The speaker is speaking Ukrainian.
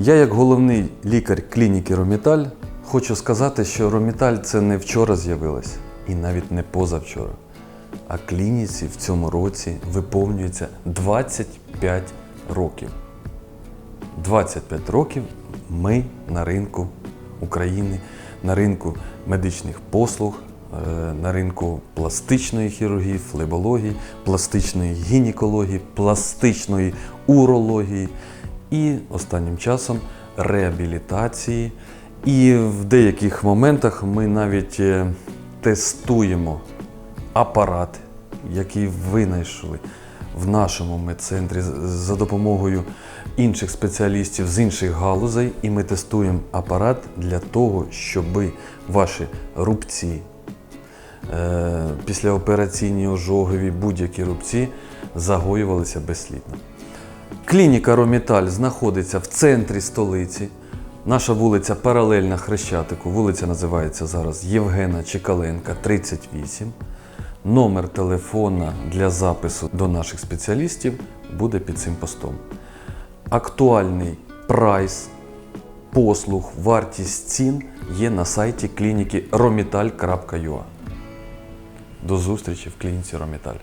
Я, як головний лікар клініки Роміталь, хочу сказати, що Роміталь це не вчора з'явилось і навіть не позавчора. А клініці в цьому році виповнюється 25 років. 25 років ми на ринку України, на ринку медичних послуг, е, на ринку пластичної хірургії, флебології, пластичної гінекології, пластичної урології і останнім часом реабілітації. І в деяких моментах ми навіть е, тестуємо апарат, який винайшли в нашому медцентрі за допомогою інших спеціалістів з інших галузей, і ми тестуємо апарат для того, щоб ваші рубці, е, післяопераційні ожогові, будь-які рубці загоювалися безслідно. Клініка Роміталь знаходиться в центрі столиці. Наша вулиця паралельна Хрещатику. Вулиця називається зараз Євгена Чекаленка, 38. Номер телефона для запису до наших спеціалістів буде під цим постом. Актуальний прайс послуг, вартість цін є на сайті клініки romital.ua. До зустрічі в клініці Роміталь.